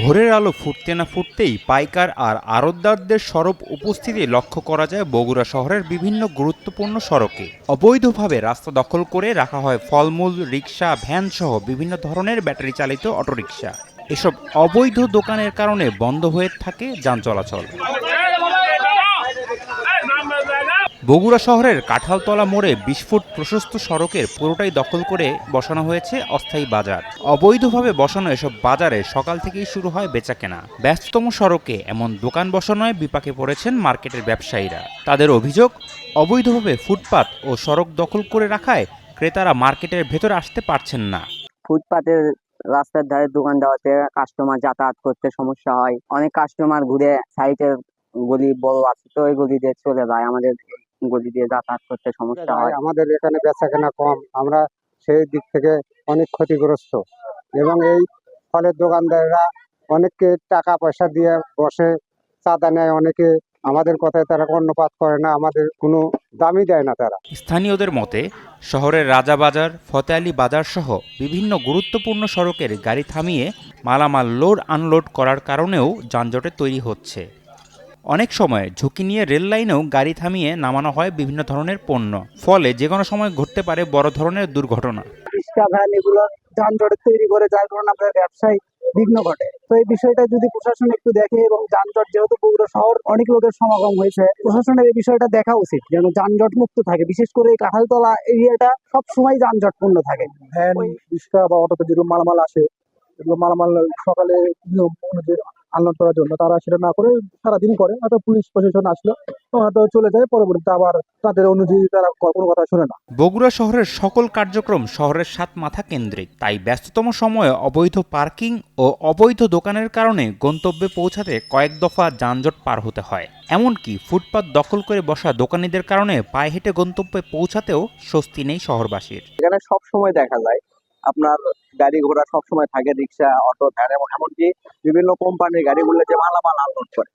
ভোরের আলো ফুটতে না ফুটতেই পাইকার আর আড়তদারদের সরব উপস্থিতি লক্ষ্য করা যায় বগুড়া শহরের বিভিন্ন গুরুত্বপূর্ণ সড়কে। অবৈধভাবে রাস্তা দখল করে রাখা হয় ফলমূল রিক্সা ভ্যান সহ বিভিন্ন ধরনের ব্যাটারি চালিত অটোরিকশা। এসব অবৈধ দোকানের কারণে বন্ধ হয়ে থাকে যান চলাচল। বগুড়া শহরের কাঁঠালতলা মোড়ে বিশ ফুট প্রশস্ত সড়কের পুরোটাই দখল করে বসানো হয়েছে অস্থায়ী বাজার। অবৈধভাবে বসানো এসব বাজারে সকাল থেকেই শুরু হয় বেচাকেনা। ব্যস্ততম সড়কে এমন দোকান বসানোয় বিপাকে পড়েছেন মার্কেটের ব্যবসায়ীরা। তাদের অভিযোগ, অবৈধভাবে ফুটপাত ও সড়ক দখল করে রাখায় ক্রেতারা মার্কেটের ভেতরে আসতে পারছেন না। ফুটপাতের রাস্তার ধারে দোকান দেওয়াতে কাস্টমার যাতায়াত করতে সমস্যা হয়। অনেক কাস্টমার ঘুরে সাইডের গলি বড় আছে, তো ওই গলি দিয়ে চলে যায় আমাদের। গলি দিয়ে যাতায়াত করতে সমস্যা হয়। আমাদের এখানে বেচা কেনা কম। আমরা সেই দিক থেকে অনেক ক্ষতিগ্রস্ত। এবং এই ফলের দোকানদাররা অনেককে টাকা পয়সা দিয়ে বসে চাঁদা নেয়। অনেকে আমাদের কথায় তারা কর্ণপাত করে না আমাদের কোনো দামই দেয় না তারা। স্থানীয়দের মতে শহরের রাজাবাজার ফতে আলী বাজার সহ বিভিন্ন গুরুত্বপূর্ণ সড়কের গাড়ি থামিয়ে মালামাল লোড আনলোড করার কারণেও যানজটে তৈরি হচ্ছে। অনেক সময় ঝুঁকি নিয়ে রেল লাইনেও গাড়ি থামিয়ে নামানো হয় বিভিন্ন ধরনের পণ্য। ফলে যে কোনো সময় ঘটতে পারে বড় ধরনের দুর্ঘটনা। ভ্যান এগুলো যানজট তৈরি করে যার কারণে আমাদের ব্যবসায় বিঘ্ন ঘটে। তো এই বিষয়টা যদি প্রশাসন একটু দেখে এবং যানজট যেহেতু বগুড়া শহর অনেক লোকের সমাগম হয়েছে প্রশাসনের এই বিষয়টা দেখা উচিত যেন যানজট মুক্ত থাকে। বিশেষ করে এই কাঁঠালতলা এরিয়াটা সব সময় যানজটপূর্ণ থাকে। ভ্যান রিক্সা বা অটোতে যেগুলো মালামাল আসে এগুলো মালামাল সকালে নিয়ম অনুযায়ী আনলোড করার জন্য। তারা সেটা না করে সারাদিন করে হয়তো পুলিশ প্রশাসন আসলো হয়তো চলে যায় পরবর্তীতে আবার তাদের অনুযায়ী তারা কোনো কথা শোনে না। বগুড়া শহরের সকল কার্যক্রম শহরের সাত মাথা কেন্দ্রিক। তাই ব্যস্ততম সময়ে অবৈধ পার্কিং ও অবৈধ দোকানের কারণে গন্তব্যে পৌঁছাতে কয়েক দফা যানজট পার হতে হয়। এমনকি ফুটপাত দখল করে বসা দোকানিদের কারণে পায়ে হেঁটে গন্তব্যে পৌঁছাতেও স্বস্তি নেই শহরবাসীর। এখানে সব সময় দেখা যায় আপনার গাড়ি ঘোড়া সব সময় থাকে, রিক্সা, অটো, ভ্যান এবং এমনকি বিভিন্ন কোম্পানির গাড়িগুলো যে মালামাল আনলোড করে।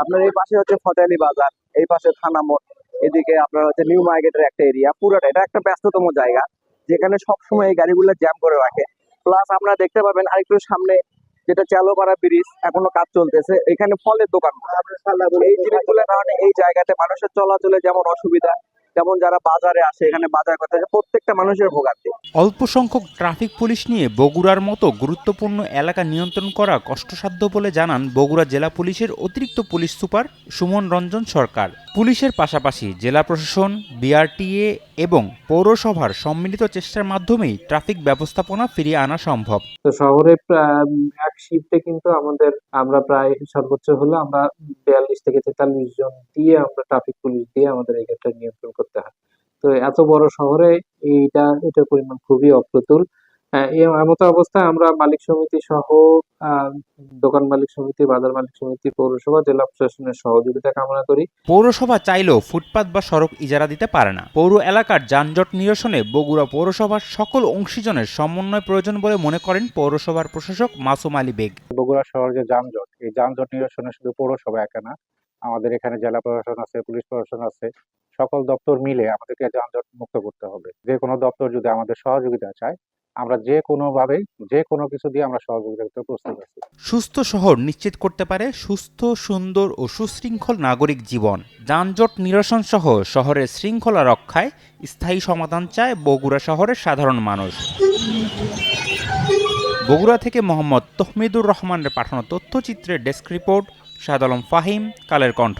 আপনার এই পাশে হচ্ছে ফতেয়ালি বাজার, এই পাশে থানা মোড়, এদিকে আপনার হচ্ছে নিউ মার্কেটের একটা এরিয়া পুরোটা। এটা একটা ব্যস্ততম জায়গা, যেখানে সব সময় এই গাড়িগুলো জ্যাম করে রাখে। প্লাস আপনারা দেখতে পাবেন আরেকটু সামনে যেটা চালোপাড়া ব্রিজ এখনও কাজ চলতেছে। এখানে ফলের দোকান এই জিনিসগুলোর কারণে এই জায়গাতে মানুষের চলাচলে যেমন অসুবিধা যেমন যারা বাজারে আসে, এখানে বাজার করতে প্রত্যেকটা মানুষের ভোগান্তি। অল্প সংখ্যক ট্রাফিক পুলিশ নিয়ে বগুড়ার মতো গুরুত্বপূর্ণ এলাকা নিয়ন্ত্রণ করা কষ্টসাধ্য বলে জানান বগুড়া জেলা পুলিশের অতিরিক্ত পুলিশ সুপার সুমন রঞ্জন সরকার। পুলিশের পাশাপাশি জেলা প্রশাসন, বিআরটিএ এবং পৌরসভার সম্মিলিত চেষ্টার মাধ্যমেই ট্রাফিক ব্যবস্থাপনা ফিরিয়ে আনা সম্ভব। তো শহরে এক শিফটে কিন্তু আমাদের, আমরা প্রায় সর্বোচ্চ হলে আমরা বিয়াল্লিশ থেকে তেতাল্লিশ জন দিয়ে আমরা ট্রাফিক পুলিশ দিয়ে আমাদের এই ক্ষেত্রে নিয়ন্ত্রণ করতে হয়। তো এত বড় শহরে এইটা এটার পরিমাণ খুবই অপ্রতুল। এমত অবস্থায় আমরা মালিক সমিতি সহ আহ, দোকান মালিক সমিতি বাজার মালিক সমিতি পৌরসভা জেলা প্রশাসনের সহযোগিতা কামনা করি। পৌরসভা চাইলেও ফুটপাত বা সড়ক ইজারা দিতে পারে না। পৌর এলাকার যানজট নিরসনে বগুড়া পৌরসভার সকল অংশীজনের সমন্বয় প্রয়োজন বলে মনে করেন পৌরসভার প্রশাসক মাসুম আলী বেগ। বগুড়া শহর যে যানজট এই যানজট নিরসনে শুধু পৌরসভা একা না আমাদের এখানে জেলা প্রশাসন আছে, পুলিশ প্রশাসন আছে, সকল দপ্তর মিলে আমাদেরকে যানজট মুক্ত করতে হবে। যে কোনো দপ্তর যদি আমাদের সহযোগিতা চায়, আমরা যে কোনো ভাবে যে কোনো কিছু দিয়ে আমরা সহযোগিতা করতে প্রস্তুত আছি। সুস্থ শহর নিশ্চিত করতে পারে সুস্থ, সুন্দর ও সুশৃঙ্খল নাগরিক জীবন। যানজট নিরসন সহ শহরের শৃঙ্খলা রক্ষায় স্থায়ী সমাধান চায় বগুড়া শহরের সাধারণ মানুষ। বগুড়া থেকে মোহাম্মদ তহমিদুর রহমানের পাঠানো তথ্যচিত্রের ডেস্ক রিপোর্ট শাহাদ আলম ফাহিম কালের কণ্ঠ।